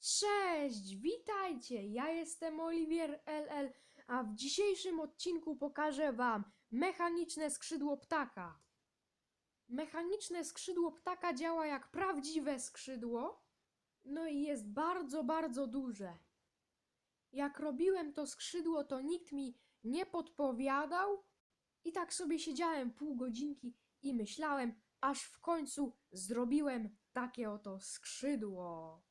Cześć, witajcie! Ja jestem Oliwier LL, a w dzisiejszym odcinku pokażę Wam mechaniczne skrzydło ptaka. Mechaniczne skrzydło ptaka działa jak prawdziwe skrzydło, no i jest bardzo, bardzo duże. Jak robiłem to skrzydło, to nikt mi nie podpowiadał i tak sobie siedziałem pół godzinki i myślałem, aż w końcu zrobiłem takie oto skrzydło.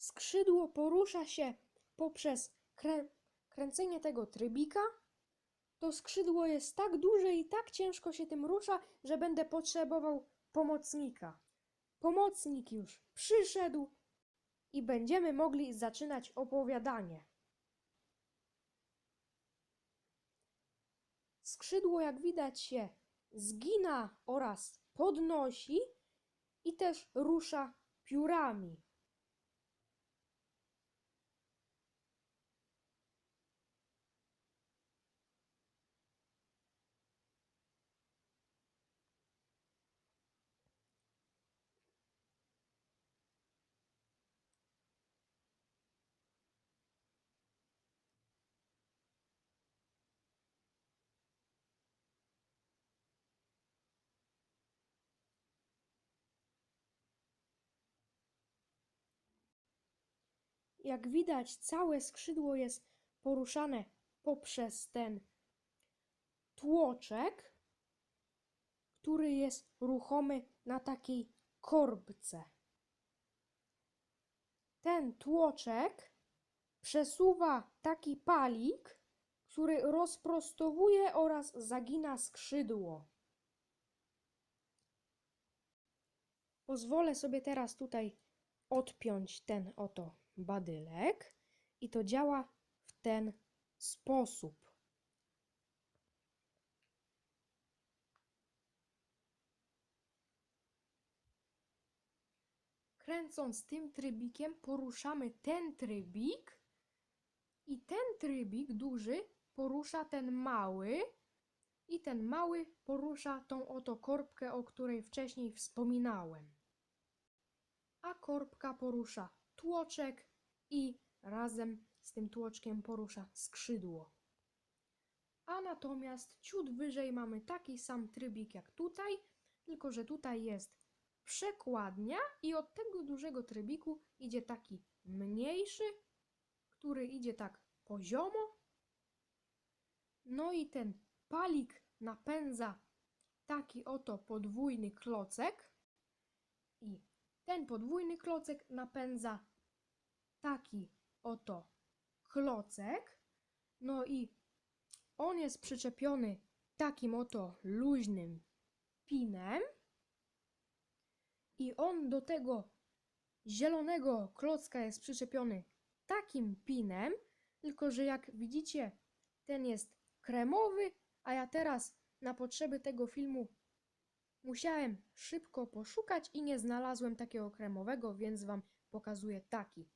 Skrzydło porusza się poprzez krę kręcenie tego trybika. To skrzydło jest tak duże i tak ciężko się tym rusza, że będę potrzebował pomocnika. Pomocnik już przyszedł i będziemy mogli zaczynać opowiadanie. Skrzydło, jak widać, się zgina oraz podnosi i też rusza piórami. Jak widać, całe skrzydło jest poruszane poprzez ten tłoczek, który jest ruchomy na takiej korbce. Ten tłoczek przesuwa taki palik, który rozprostowuje oraz zagina skrzydło. Pozwolę sobie teraz tutaj odpiąć ten oto badylek i to działa w ten sposób. Kręcąc tym trybikiem poruszamy ten trybik i ten trybik duży porusza ten mały i ten mały porusza tą oto korbkę, o której wcześniej wspominałem a korbka porusza tłoczek i razem z tym tłoczkiem porusza skrzydło. A natomiast ciut wyżej mamy taki sam trybik jak tutaj, tylko że tutaj jest przekładnia i od tego dużego trybiku idzie taki mniejszy, który idzie tak poziomo. No i ten palik napędza taki oto podwójny klocek i ten podwójny klocek napędza taki oto klocek. No i on jest przyczepiony takim oto luźnym pinem. I on do tego zielonego klocka jest przyczepiony takim pinem, tylko że jak widzicie, ten jest kremowy, a ja teraz na potrzeby tego filmu Musiałem szybko poszukać i nie znalazłem takiego kremowego, więc wam pokazuję taki.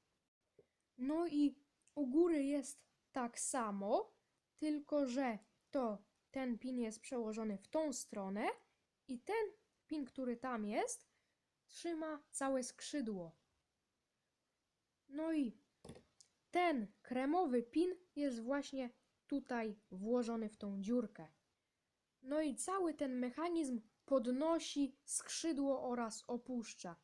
No i u góry jest tak samo, tylko że to ten pin jest przełożony w tą stronę i ten pin, który tam jest, trzyma całe skrzydło. No i ten kremowy pin jest właśnie tutaj włożony w tą dziurkę. No i cały ten mechanizm podnosi skrzydło oraz opuszcza.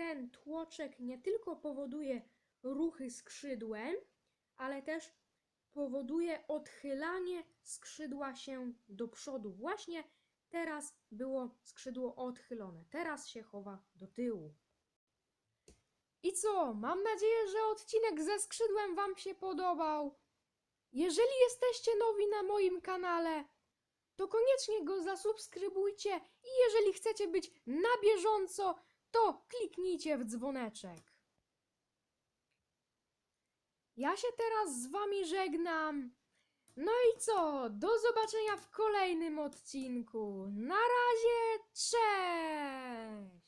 Ten tłoczek nie tylko powoduje ruchy skrzydłem, ale też powoduje odchylanie skrzydła się do przodu. Właśnie teraz było skrzydło odchylone, teraz się chowa do tyłu. I co? Mam nadzieję, że odcinek ze skrzydłem Wam się podobał. Jeżeli jesteście nowi na moim kanale, to koniecznie go zasubskrybujcie i jeżeli chcecie być na bieżąco, to kliknijcie w dzwoneczek. Ja się teraz z wami żegnam. No i co? Do zobaczenia w kolejnym odcinku. Na razie, cześć!